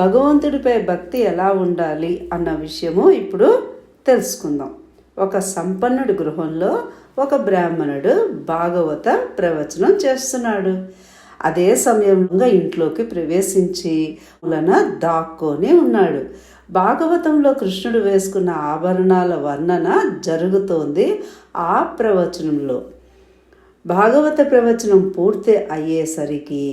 భగవంతుడిపై భక్తి ఎలా ఉండాలి అన్న విషయము ఇప్పుడు తెలుసుకుందాం. ఒక సంపన్నుడి గృహంలో ఒక బ్రాహ్మణుడు భాగవత ప్రవచనం చేస్తున్నాడు. అదే సమయంలో ఇంట్లోకి ప్రవేశించి వలన దాక్కొని ఉన్నాడు. భాగవతంలో కృష్ణుడు వేసుకున్న ఆభరణాల వర్ణన జరుగుతోంది ఆ ప్రవచనంలో. భాగవత ప్రవచనం పూర్తి అయ్యేసరికి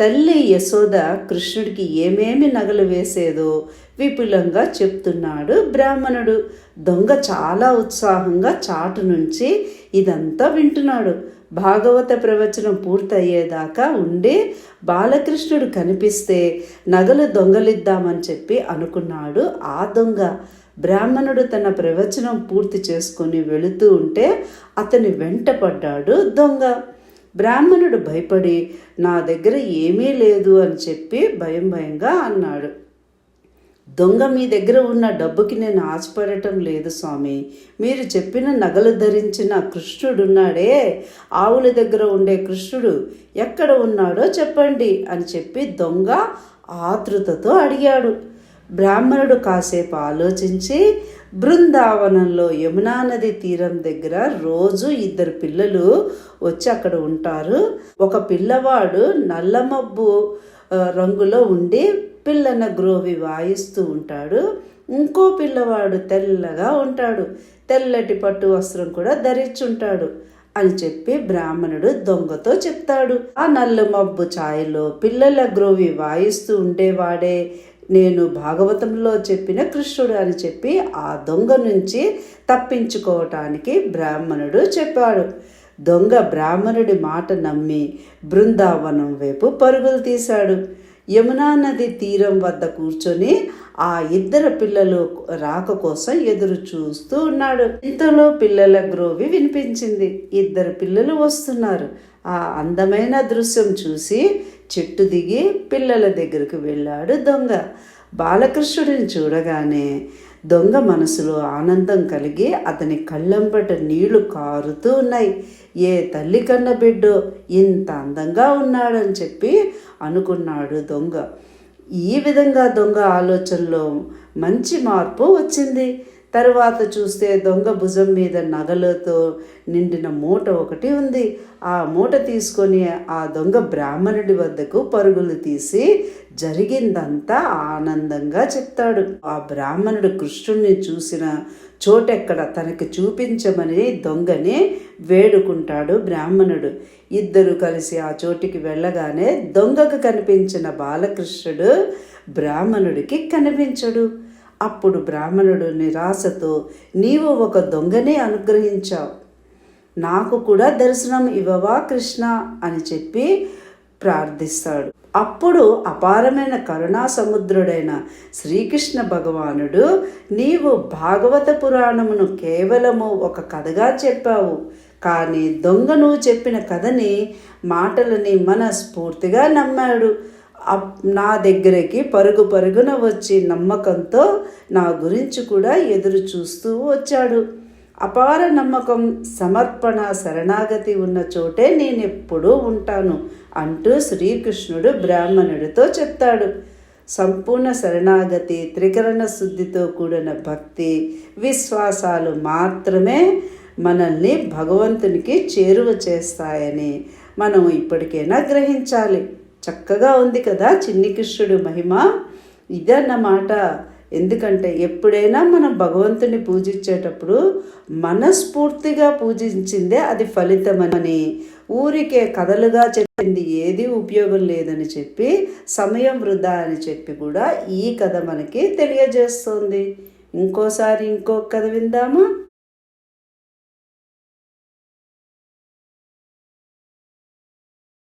తల్లి యశోద కృష్ణుడికి ఏమేమి నగలు వేసేదో విపులంగా చెప్తున్నాడు బ్రాహ్మణుడు. దొంగ చాలా ఉత్సాహంగా చాటు నుంచి ఇదంతా వింటున్నాడు. భాగవత ప్రవచనం పూర్తయ్యేదాకా ఉండి బాలకృష్ణుడు కనిపిస్తే నగలు దొంగలిద్దామని చెప్పి అనుకున్నాడు ఆ దొంగ. బ్రాహ్మణుడు తన ప్రవచనం పూర్తి చేసుకొని వెళుతూ ఉంటే అతని వెంట పడ్డాడు దొంగ. బ్రాహ్మణుడు భయపడి నా దగ్గర ఏమీ లేదు అని చెప్పి భయం భయంగా అన్నాడు. దొంగ మీ దగ్గర ఉన్న డబ్బుకి నేను ఆశపడటం లేదు స్వామి. మీరు చెప్పిన నగలు ధరించిన కృష్ణుడున్నాడే. ఆవుల దగ్గర ఉండే కృష్ణుడు ఎక్కడ ఉన్నాడో చెప్పండి అని చెప్పి దొంగ ఆతృతతో అడిగాడు. బ్రాహ్మణుడు కాసేపు ఆలోచించి బృందావనంలో యమునా నది తీరం దగ్గర రోజు ఇద్దరు పిల్లలు వచ్చి అక్కడ ఉంటారు. ఒక పిల్లవాడు నల్లమబ్బు రంగులో ఉండి పిల్లన గ్రోవి వాయిస్తూ ఉంటాడు. ఇంకో పిల్లవాడు తెల్లగా ఉంటాడు. తెల్లటి పట్టు వస్త్రం కూడా ధరించుంటాడు అని చెప్పి బ్రాహ్మణుడు దొంగతో చెప్తాడు. ఆ నల్ల మబ్బు ఛాయలో పిల్లల గ్రోవి వాయిస్తూ ఉండేవాడే. నేను భాగవతంలో చెప్పిన కృష్ణుడు అని చెప్పి ఆ దొంగ నుంచి తప్పించుకోవటానికి బ్రాహ్మణుడు చెప్పాడు. దొంగ బ్రాహ్మణుడి మాట నమ్మి బృందావనం వైపు పరుగులు తీశాడు. యమునా నది తీరం వద్ద కూర్చొని ఆ ఇద్దరు పిల్లలు రాక కోసం ఎదురు చూస్తూ ఉన్నాడు. ఇంతలో పిల్లల గ్రోవి వినిపించింది. ఇద్దరు పిల్లలు వస్తున్నారు. ఆ అందమైన దృశ్యం చూసి చెట్టు దిగి పిల్లల దగ్గరకు వెళ్ళాడు దొంగ. బాలకృష్ణుడిని చూడగానే దొంగ మనసులో ఆనందం కలిగి అతని కళ్ళంబట నీళ్ళు కారుతూ ఉన్నాయి. ఏ తల్లి కన్న బిడ్డో ఇంత అందంగా ఉన్నాడని చెప్పి అనుకున్నాడు దొంగ. ఈ విధంగా దొంగ ఆలోచనలో మంచి మార్పు వచ్చింది. తరువాత చూస్తే దొంగ భుజం మీద నగలతో నిండిన మూట ఒకటి ఉంది. ఆ మూట తీసుకొని ఆ దొంగ బ్రాహ్మణుడి వద్దకు పరుగులు తీసి జరిగిందంతా ఆనందంగా చెప్తాడు. ఆ బ్రాహ్మణుడు కృష్ణుణ్ణి చూసిన చోటెక్కడ తనకి చూపించమని దొంగని వేడుకుంటాడు బ్రాహ్మణుడు. ఇద్దరు కలిసి ఆ చోటికి వెళ్ళగానే దొంగకు కనిపించిన బాలకృష్ణుడు బ్రాహ్మణుడికి కనిపించడు. అప్పుడు బ్రాహ్మణుడు నిరాశతో నీవు ఒక దొంగనే అనుగ్రహించావు. నాకు కూడా దర్శనం ఇవ్వవా కృష్ణ అని చెప్పి ప్రార్థిస్తాడు. అప్పుడు అపారమైన కరుణా సముద్రుడైన శ్రీకృష్ణ భగవానుడు నీవు భాగవత పురాణమును కేవలము ఒక కథగా చెప్పావు. కానీ దొంగను చెప్పిన కథని మాటలని మనస్ఫూర్తిగా నమ్మాడు. నా దగ్గరికి పరుగు పరుగున వచ్చి నమ్మకంతో నా గురించి కూడా ఎదురు చూస్తూ వచ్చాడు. అపార నమ్మకం సమర్పణ శరణాగతి ఉన్న చోటే నేను ఎప్పుడూ ఉంటాను అంటూ శ్రీకృష్ణుడు బ్రాహ్మణుడితో చెప్తాడు. సంపూర్ణ శరణాగతి త్రికరణ శుద్ధితో కూడిన భక్తి విశ్వాసాలు మాత్రమే మనల్ని భగవంతునికి చేరువ చేస్తాయని మనం ఇప్పటికైనా గ్రహించాలి. చక్కగా ఉంది కదా చిన్ని కృష్ణుడు మహిమ. ఇదన్నమాట ఎందుకంటే ఎప్పుడైనా మనం భగవంతుని పూజించేటప్పుడు మనస్ఫూర్తిగా పూజించిందే అది ఫలితమని. ఊరికే కథలుగా చెప్పింది ఏది ఉపయోగం లేదని చెప్పి సమయం వృధా అని చెప్పి కూడా ఈ కథ మనకి తెలియజేస్తుంది. ఇంకోసారి ఇంకో కథ విందామా?